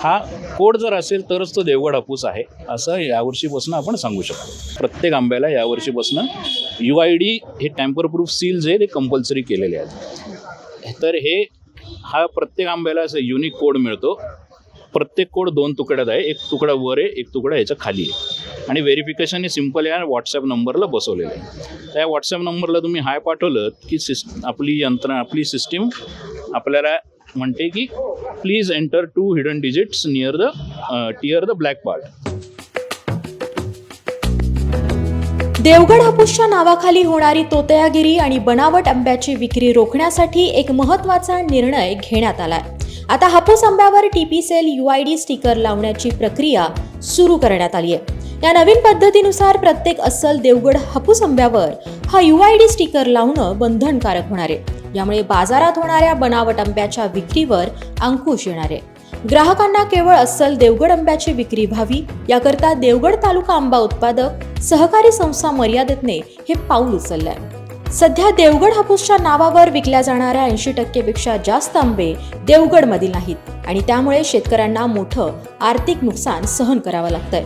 हा कोड जर असेल तरच तो देवगड हापूस आहे असं यावर्षीपासून आपण सांगू शकतो. प्रत्येक आंब्याला यावर्षीपासून यू आय डी हे टॅम्पर प्रूफ सील जे ते कंपल्सरी केलेले आहेत. तर हे हा प्रत्येक आंब्याला असं युनिक कोड मिळतो. प्रत्येक कोड दोन तुकड्यात आहे एक तुकडा वर आहे एक तुकडा याच्या खाली आहे. आणि व्हेरिफिकेशन हे सिंपल आहे व्हॉट्सअप नंबरला बसवलेलं आहे. त्या व्हॉट्सअप नंबरला तुम्ही हाय पाठवलं की सिस आपली यंत्रणा आपली सिस्टीम आपल्याला म्हणते की please enter two hidden digits near the tear the black part Devgad हापूसच्या नावाखाली होणारी तोतयागिरी आणि बनावट आंब्याची विक्री रोखण्यासाठी एक महत्त्वाचा निर्णय घेण्यात आलाय. आता हापूस आंब्यावर टीपी सेल यू स्टिकर लावण्याची प्रक्रिया सुरू करण्यात आली आहे. या नवीन पद्धतीनुसार प्रत्येक अस्सल देवगड हापूस आंब्यावर हा यू स्टिकर लावणं बंधनकारक होणार आहे. यामुळे बाजारात होणाऱ्या बनावट आंब्याच्या विक्रीवर अंकुश येणार आहे. ग्राहकांना केवळ अस्सल देवगड आंब्याची विक्री व्हावी याकरता देवगड तालुका आंबा उत्पादक सहकारी संस्था मर्यादेतने हे पाऊल उचललंय. सध्या देवगड हापूसच्या नावावर विकल्या जाणाऱ्या ऐंशी टक्केपेक्षा जास्त आंबे देवगडमधील नाहीत आणि त्यामुळे शेतकऱ्यांना मोठं आर्थिक नुकसान सहन करावं लागतंय.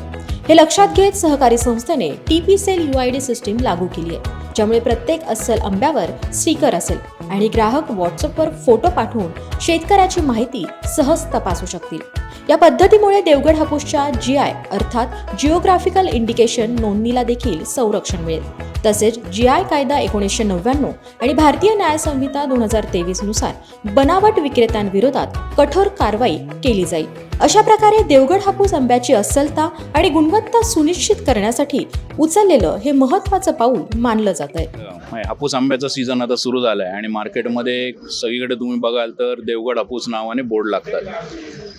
हे लक्षात घेत सहकारी संस्थेने टीपी सेल युआयडी सिस्टीम लागू केली आहे ज्यामुळे प्रत्येक अस्सल आंब्यावर स्टिकर असेल. आणि ग्राहक व्हॉट्सअपवर फोटो पाठवून शेतकऱ्याची माहिती सहज तपासू शकतील. या पद्धतीमुळे देवगड हापूसच्या जी आय अर्थात जिओग्राफिकल इंडिकेशन नोंदणीला देखील संरक्षण मिळेल. तसेच जी आय कायदा एकोणीसशे नव्याण्णव आणि भारतीय न्याय संहिता दोन हजार तेवीसनुसार बनावट विक्रेत्यांविरोधात कठोर कारवाई केली जाईल. अशा प्रकारे देवगड हापूस आंब्याची अस्सलता आणि गुणवत्ता सुनिश्चित करण्यासाठी उचललेलं हे महत्वाचं पाऊल मानलं जात आहे. हापूस आंब्याचा सीझन आता सुरू झाला आहे आणि मार्केटमध्ये सगळीकडे तुम्ही बघाल तर देवगड हापूस नावाने बोर्ड लागतात.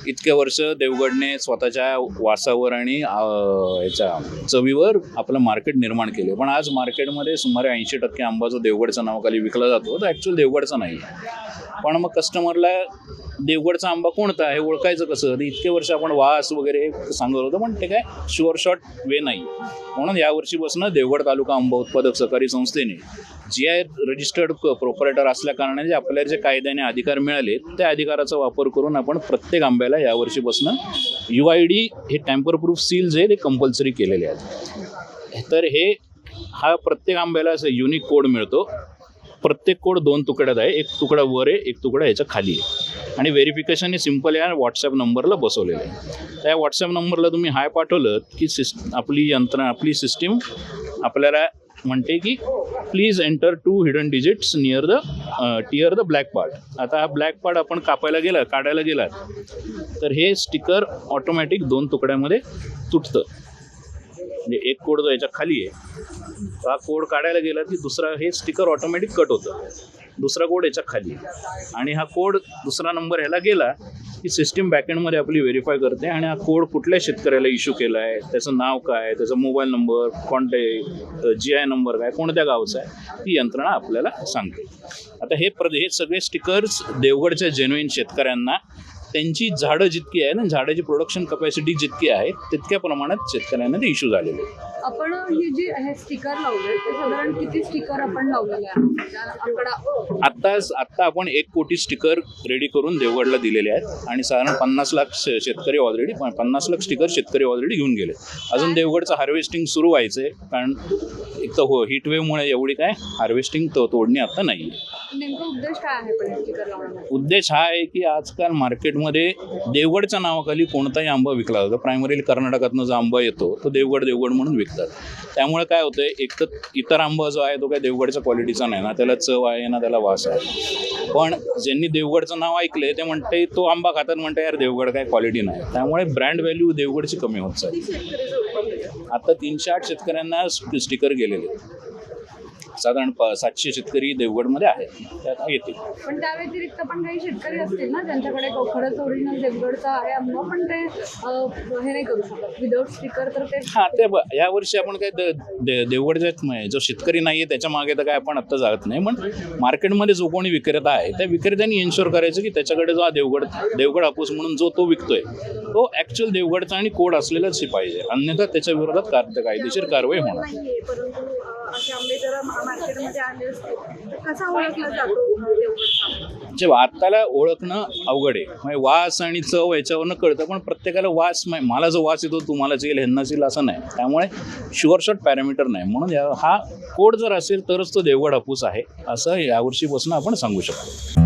इतके वर्ष देवगडने स्वतःच्या वासावर आणि याच्या चवीवर आपलं मार्केट निर्माण केले पण आज मार्केटमध्ये सुमारे ऐंशी टक्के आंबा जो देवगडच्या नावाखाली विकला जातो तो ॲक्च्युअल देवगडचा नाही पण मग कस्टमरला देवगडचा आंबा कोणता हे ओळखायचं कसं? इतके वर्ष आपण वास वगैरे सांगत होतो पण ते काय शुअर शॉट वे नाही. म्हणून यावर्षीपासून देवगड तालुका आंबा उत्पादक सहकारी संस्थेने जी आय रजिस्टर्ड प्रोपरेटर असल्या कारणाने आपल्याला जे कायद्याने अधिकार मिळाले त्या अधिकाराचा वापर करून आपण प्रत्येक आंब्याला यावर्षीपासून यू आय डी हे टॅम्पर प्रूफ सील जे ते कंपल्सरी केलेले आहेत. तर हे हा प्रत्येक आंब्याला असं युनिक कोड मिळतो. प्रत्येक कोड दोन तुकड्यात आहे. एक तुकडा वर आहे एक तुकडा याच्या खाली आहे. आणि व्हेरिफिकेशन हे सिंपल आहे व्हॉट्सॲप नंबरला बसवलेलं आहे. त्या व्हॉट्सॲप नंबरला तुम्ही हाय पाठवलं की सिस आपली यंत्रणा आपली सिस्टीम आपल्याला म्हणते की please enter two hidden digits near the tear the black part आता हा ब्लॅक पार्ट आपण कापायला गेला काढायला गेला तर हे स्टिकर ऑटोमॅटिक दोन तुकड्यामध्ये तुटतं. म्हणजे एक कोड जो याच्या खाली आहे हा कोड काढायला गेला की दुसरा हे स्टिकर ऑटोमॅटिक कट होतं. दुसरा कोड याच्या खाली आणि हा कोड दुसरा नंबर ह्याला गेला की सिस्टीम बॅकेंडमध्ये आपली व्हेरीफाय करते आणि हा कोड कुठल्या शेतकऱ्याला इश्यू केला आहे त्याचं नाव काय त्याचा mobile number contact G I number काय कोणत्या गावचा आहे ती यंत्रणा आपल्याला सांगते. आता हे प्र हे सगळे स्टिकर्स देवगडच्या जेन्युईन शेतकऱ्यांना त्यांची झाडं जितकी आहे ना झाडाची प्रोडक्शन कपॅसिटी जितकी आहे तितक्या प्रमाणात शेतकऱ्यांना ते इश्यू झालेले आहेत. आपण हे जे हे स्टिकर लावले ते साधारण किती स्टिकर आपण लावलेले आहे त्या आकडा आत्ताच आत्ता आपण एक कोटी स्टिकर रेडी करून देवगडला दिलेले आहेत आणि साधारण पन्नास लाख शेतकरी ऑलरेडी पन्नास लाख स्टिकर शेतकरी ऑलरेडी घेऊन गेले अजून देवगडचं हार्वेस्टिंग सुरू व्हायचं आहे कारण एक तर हो हिटवेवमुळे एवढी काय हार्वेस्टिंग तो तोडणी आता नाही आहे उद्देश आहे हा आहे की आजकाल मध्ये देवगडच्या नावाखाली कोणताही आंबा विकला जातो. प्रायमरीली कर्नाटकातनं जो आंबा येतो तो देवगड देवगड म्हणून विकतात. त्यामुळे काय होतंय एक तर इतर आंबा जो आहे तो काय देवगडच्या क्वालिटीचा नाही ना त्याला चव आहे ना त्याला वास आहे. पण ज्यांनी देवगडचं नाव ऐकलंय ते म्हणते तो आंबा खातात म्हणते यार देवगड काय क्वालिटी नाही. त्यामुळे ब्रँड व्हॅल्यू देवगडची कमी होत चालली. आता तीनशे आठ शेतकऱ्यांना स्टिकर गेलेले साधारण प- सातशे शेतकरी देवगडमध्ये आहेत. त्यात येतील. पण त्या व्यतिरिक्त पण काही शेतकरी असतील ना ज्यांच्याकडे खरंच ओरिजिनल देवगडचा आहे आंबा पण ते हे नाही करू शकत. विदाऊट स्टिकर तर ते हा ते ब- या वर्षी आपण काय द- दे- देवगडच्या जो शेतकरी नाहीये त्याच्यामागे तर काय आपण आत्ता जात नाही. पण मार्केटमध्ये जो कोणी विक्रेता आहे त्या विक्रेत्यांनी इन्शुअर करायचं की त्याच्याकडे जो हा देवगड देवगड हापूस म्हणून जो तो विकतोय तो ऍक्च्युअल देवगडचा आणि कोड असलेलाच पाहिजे. अन्यथा त्याच्या विरोधात कायदेशीर कारवाई होणार. नाहीये जर मार्केटमध्ये आले असते तर कसा ओळखला जातो वाताला ओळखणं अवघड आहे. म्हणजे वास आणि चव याच्यावरनं कळतं पण प्रत्येकाला वास नाही मला जो वास येतो तुम्हालाच येईल ह्यांनाच येईल असं नाही. त्यामुळे शुअर पॅरामीटर नाही. म्हणून हा कोड जर असेल तरच तो देवगड हापूस आहे. असं यावर्षीपासून आपण सांगू शकतो.